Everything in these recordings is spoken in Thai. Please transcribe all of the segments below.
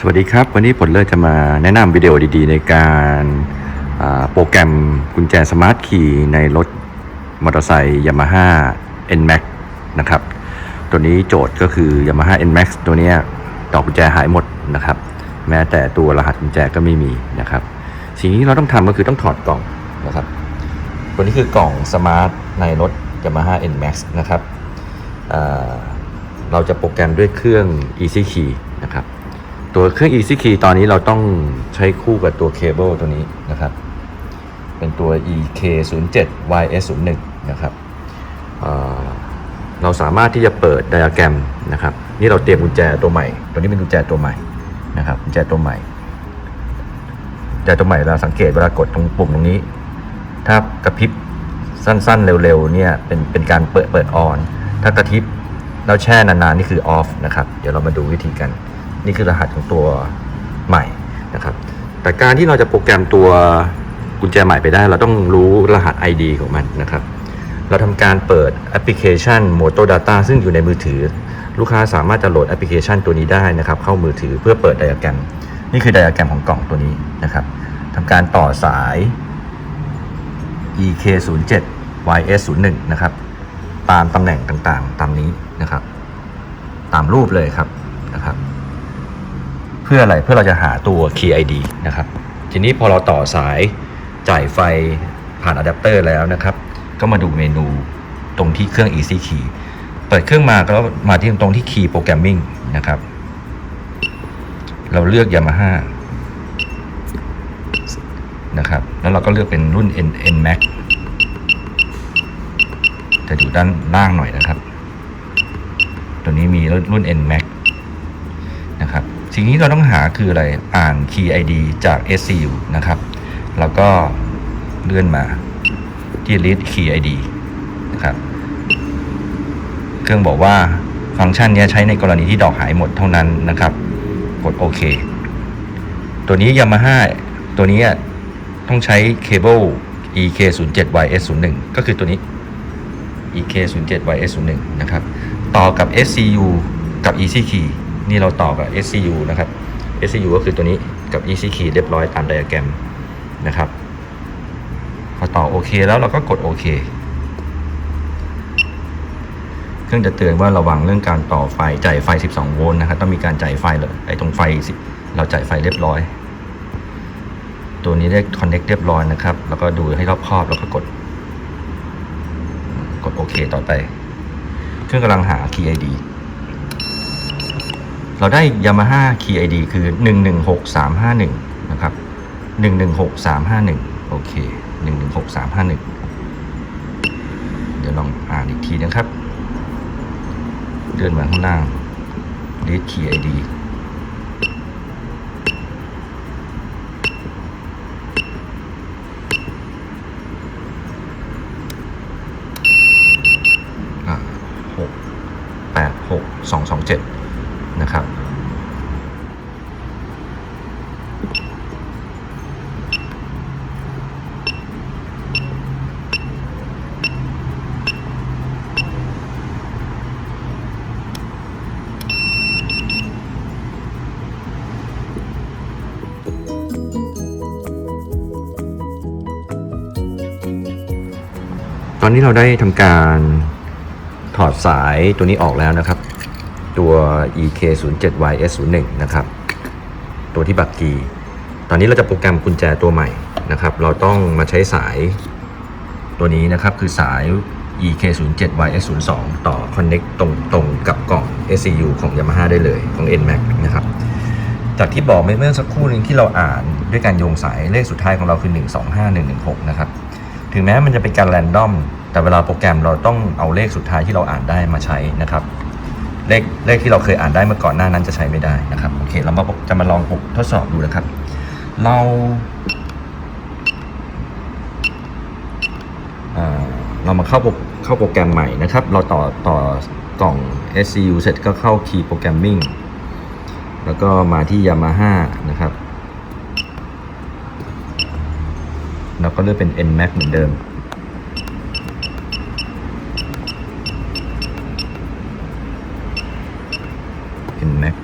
สวัสดีครับ วันนี้ผลเลิศจะมาแนะนำวิดีโอดีๆ ในการโปรแกรมกุญแจสมาร์ทคีย์ในรถมอเตอร์ไซค์ Yamaha NMAX นะครับ ตัวนี้โจทย์ก็คือ Yamaha NMAX ตัวนี้ดอกกุญแจหายหมดนะครับ แม้แต่ตัวรหัสกุญแจก็ไม่มีนะครับ สิ่งที่เราต้องทำก็คือต้องถอดกล่องนะครับ ตัวนี้คือกล่องสมาร์ทในรถ Yamaha NMAX นะครับ เราจะโปรแกรมด้วยเครื่อง Easy Key นะครับ ตัวเครื่อง Easy Key ตอนนี้เราต้องใช้คู่กับตัวเคเบิลตัวนี้นะครับ เป็นตัว EK07 YS01 นะครับเเราสามารถที่จะเปิดไดอะแกรมนะครับ นี่เราเตรียมกุญแจตัวใหม่ ตัวนี้เป็นกุญแจตัวใหม่นะครับกุญแจตัวใหม่กุญแจตัวใหม่เราสังเกตเวลากดตรงปุ่มตรงนี้ ถ้ากระพริบสั้นๆ เร็วๆเนี่ยเป็นเป็นการเปิดเปิดออน ถ้ากระพริบแล้วแช่นานๆ นี่คือออฟนะครับ เดี๋ยวเรามาดูวิธีกัน นี่คือรหัสของตัวใหม่นะครับ แต่การที่เราจะโปรแกรมตัวกุญแจใหม่ไปได้ เราต้องรู้รหัส ID ของมันนะครับ เราทำการเปิดแอปพลิเคชัน Moto Data ซึ่งอยู่ในมือถือ ลูกค้าสามารถจะโหลดแอปพลิเคชันตัวนี้ได้นะครับ เข้ามือถือเพื่อเปิดไดอะแกรม นี่คือไดอะแกรมของกล่องตัวนี้นะครับทำการต่อสาย EK07 YS01 นะครับ ตามตำแหน่งต่างๆ ตามนี้นะครับ ตามรูปเลยครับนะครับ พื่ออะไรเพื่อเราจะหาตัว Key ID นะครับ ทีนี้พอเราต่อสายจ่ายไฟผ่านอะแดปเตอร์แล้วนะครับ ก็มาดูเมนูตรงที่เครื่อง Easy Key เปิดเครื่องมาก็มาที่ตรงที่ Key Programming นะครับ เราเลือก Yamaha นะครับ แล้วเราก็เลือกเป็นรุ่น N N Max จะอยู่ด้านล่างหน่อยนะครับ ตัวนี้มีรุ่น N Max สิ่งที่เราต้องหาคืออะไร อ่าน Key ID จาก SCU นะครับ แล้วก็เลื่อนมาที่ Read Key ID นะครับ เครื่องบอกว่าฟังก์ชันนี้ใช้ในกรณีที่ดอกหายหมดเท่านั้นนะครับ กดโอเค ตัวนี้ Yamaha ตัวนี้ต้องใช้เคเบิล EK07YS01 ก็คือตัวนี้ EK07YS01 นะครับ ต่อกับ SCU กับ Easy Key นี่เราต่อกับ SCU นะครับ SCU ก็คือตัวนี้กับ Easy Key เรียบร้อยตามไดอะแกรมนะครับ พอต่อโอเคแล้วเราก็กดโอเคเครื่องจะเตือนว่าระวังเรื่องการต่อไฟจ่ายไฟ 12 โวลต์นะครับต้องมีการจ่ายไฟเลยไอ้ตรงไฟสิเราจ่ายไฟเรียบร้อย ตัวนี้ได้คอนเน็กเรียบร้อยนะครับ แล้วก็ดูให้รอบครอบแล้วก็กด กดโอเคต่อไป เครื่องกำลังหา Key ID เราได้ Yamaha Key ID คือ 116351 นะครับ 116351 โอเค 116351 เดี๋ยวลองอ่านอีกทีนะครับ เดินมาข้างล่าง read key ID ตอนนี้เราได้ทำการถอดสายตัวนี้ออกแล้วนะครับ ตัว EK07YS01 นะครับ ตัวที่บักกีตอนนี้เราจะโปรแกรมกุญแจตัวใหม่นะครับ เราต้องมาใช้สายตัวนี้นะครับคือสาย EK07YS02 ต่อ Connect ตรงตรงกับกล่อง SCU ของ Yamaha ได้เลยของ NMAX นะครับ จากที่บอกเมื่อสักครู่นึงที่เราอ่านด้วยการโยงสายเลขสุดท้ายของเราคือ 125116 นะครับ ถึงแม้มันจะเป็นการแรนดอม แต่เวลาโปรแกรมเราต้องเอาเลขสุดท้ายที่เราอ่านได้มาใช้นะครับ เลขเลขที่เราเคยอ่านได้เมื่อก่อนหน้านั้นจะใช้ไม่ได้นะครับ โอเค เรามาจะมาลองทดสอบดูนะครับ เราอ่าเรามาเข้าโเข้าโปรแกรมใหม่นะครับ เราต่อต่อกล่อง SCU เสร็จก็เข้า Key Programming แล้วก็มาที่ Yamaha นะครับ เรา ก็เลือกเป็น NMAX เหมือนเดิม NMAX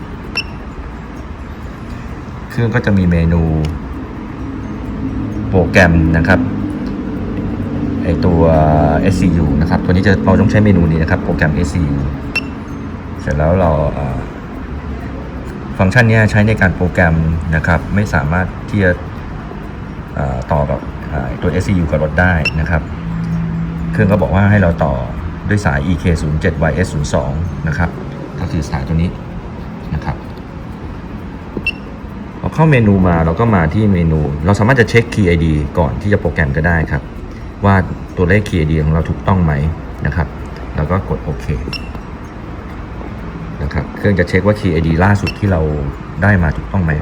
เครื่องก็จะมีเมนูโปรแกรมนะครับไอตัว SCU นะครับ ตัวนี้จะเราต้องใช้เมนูนี้นะครับ โปรแกรม SCU เสร็จแล้วเราฟังก์ชันนี้ใช้ในการโปรแกรมนะครับ ไม่สามารถที่จะต่อกับเอ่อ ตัว SCU กับรถได้นะครับ เครื่องก็บอกว่าให้เราต่อด้วยสาย EK07YS02 นะครับ ก็คือสายตัวนี้นะครับพอเข้าเมนูมาเราก็มาที่เมนู เราสามารถจะเช็ค Key ID ก่อนที่จะโปรแกรมก็ได้ครับ ว่าตัวเลข Key ID ของเราถูกต้องไหมนะครับ แล้วก็กดโอเคนะครับ เครื่องจะเช็คว่า Key ID ล่าสุดที่เราได้มาถูกต้องไหม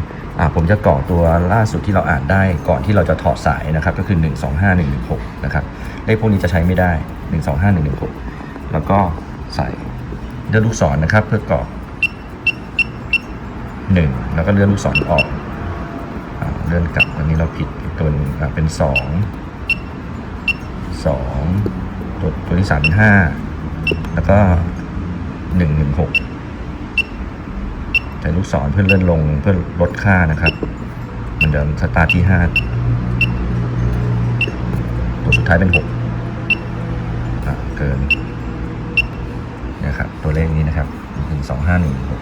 ผมจะก่อตัวล่าสุดที่เราอ่านได้ก่อนที่เราจะถอดสายนะครับ ก็คือ 1 2 5 1 1 6 นะครับเลขพวกนี้จะใช้ไม่ได้ 1 2 5 1 1 6 แล้วก็ใส่เลือกลูกศรนนะครับเพื่อกรอก1 แล้วก็เลื่อนลูกศรออกเลื่อนกลับอันนี้เราผิดตัวนึงเป็น 2 2 ตัวตัวที่3เป็น5แล้วก็ 1 1 6 แต่ลูกศรเพื่อเลื่อนลงเพื่อลดค่านะครับ มันเดิมสตาร์ทที่ห้าตัวสุดท้ายเป็นหกเกินนะครับตัวเลขนี้นะครับหนึ่งสองห้าหนึ่งหก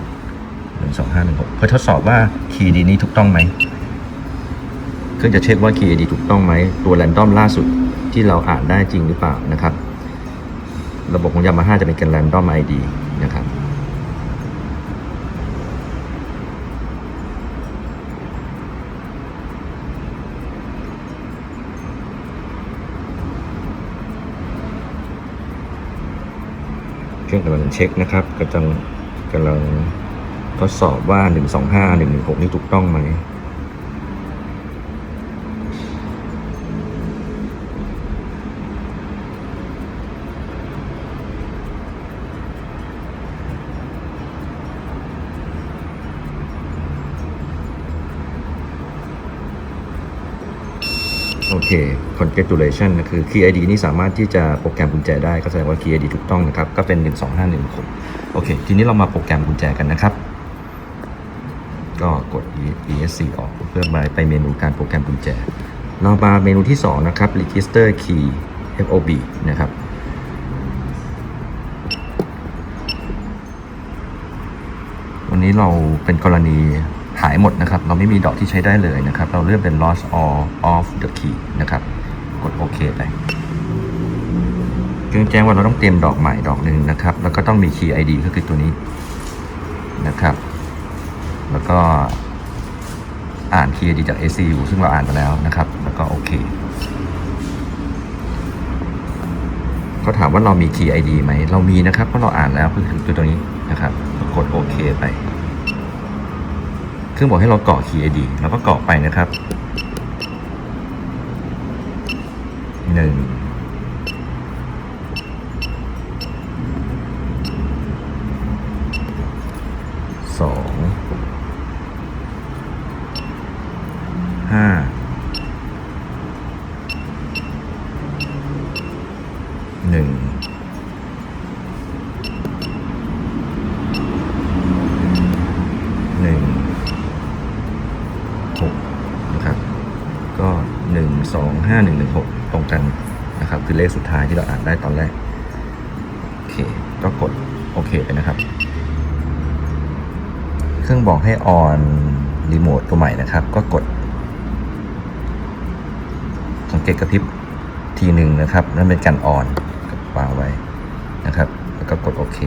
หนึ่งสองห้าหนึ่งหกเพื่อทดสอบว่าคีย์ดีนี้ถูกต้องไหมเพื่อจะเช็คว่าคีย์ดีถูกต้องไหมตัวแรนดอมล่าสุดที่เราอ่านได้จริงหรือเปล่านะครับ ระบบของยามาฮ่าจะเป็นการแรนดอมไอดี กำลังเช็คนะครับกำลังกำลังทดสอบว่า 125 116 นี่ถูกต้องไหมโอเค congratulation นะคือ Key ID นี่สามารถที่จะโปรแกรมกุญแจได้ก็แสดงว่า Key ID ถูกต้องนะครับ ก็เป็น 12516 โอเค ทีนี้เรามาโปรแกรมกุญแจกันนะครับ ก็กด ESC ออกเพื่อมาไปเมนูการโปรแกรมกุญแจ เรามาเมนูที่ 2 นะครับ register key FOB นะครับวันนี้เราเป็นกรณีหายหมดนะครับ เราไม่มีดอกที่ใช้ได้เลยนะครับ เราเลือกเป็น lost all of the key นะครับ กดโอเคไปเครื่องแจ้งว่าเราต้องเตรียมดอกใหม่ดอกหนึ่งนะครับ แล้วก็ต้องมี key ID ก็คือตัวนี้นะครับ แล้วก็อ่าน key ID จาก ACU ซึ่งเราอ่านมาแล้วนะครับ แล้วก็โอเคเขาถามว่าเรามี key ID ไหม เรามีนะครับ เพราะเราอ่านแล้วก็คือตัวตัวนี้นะครับกดโอเคไป เครื่องบอกให้เรากรอก key ID เราก็กรอกไปนะครับ หนึ่งสอง 2 5 1 1 6 ตรงกันนะครับ คือเลขสุดท้ายที่เราอ่านได้ตอนแรก โอเค ก็กดโอเคไปนะครับ เครื่องบอกให้ออนรีโมทตัวใหม่นะครับ ก็กด สังเกตกระพริบทีหนึ่งนะครับ นั่นเป็นการออนวางไว้นะครับ แล้วก็กดโอเค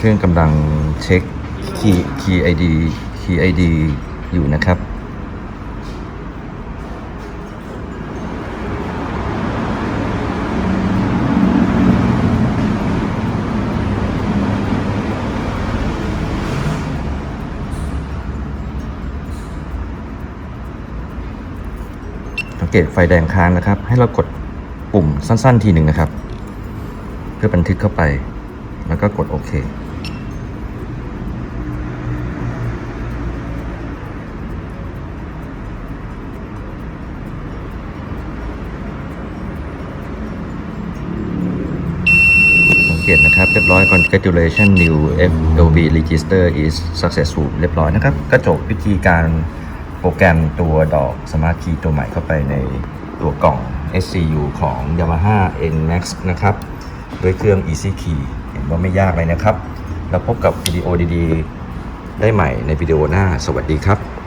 เครื่องกำลังเช็ค key key ID key ID อยู่นะครับสังเกตไฟแดงค้างนะครับ ให้เรากดปุ่มสั้น ๆ ทีหนึ่งนะครับ เพื่อบันทึกเข้าไป แล้วก็กดโอเค เกตนะครับ เรียบร้อย congratulation new FLB register is successful เรียบร้อยนะครับ ก็จบวิธีการโปรแกรมตัวดอก Smart Key ตัวใหม่เข้าไปในตัวกล่อง SCU ของ Yamaha NMAX นะครับ ด้วยเครื่อง Easy Key เห็นว่าไม่ยากเลยนะครับ แล้วพบกับวิดีโอดีๆ ได้ใหม่ในวิดีโอหน้า สวัสดีครับ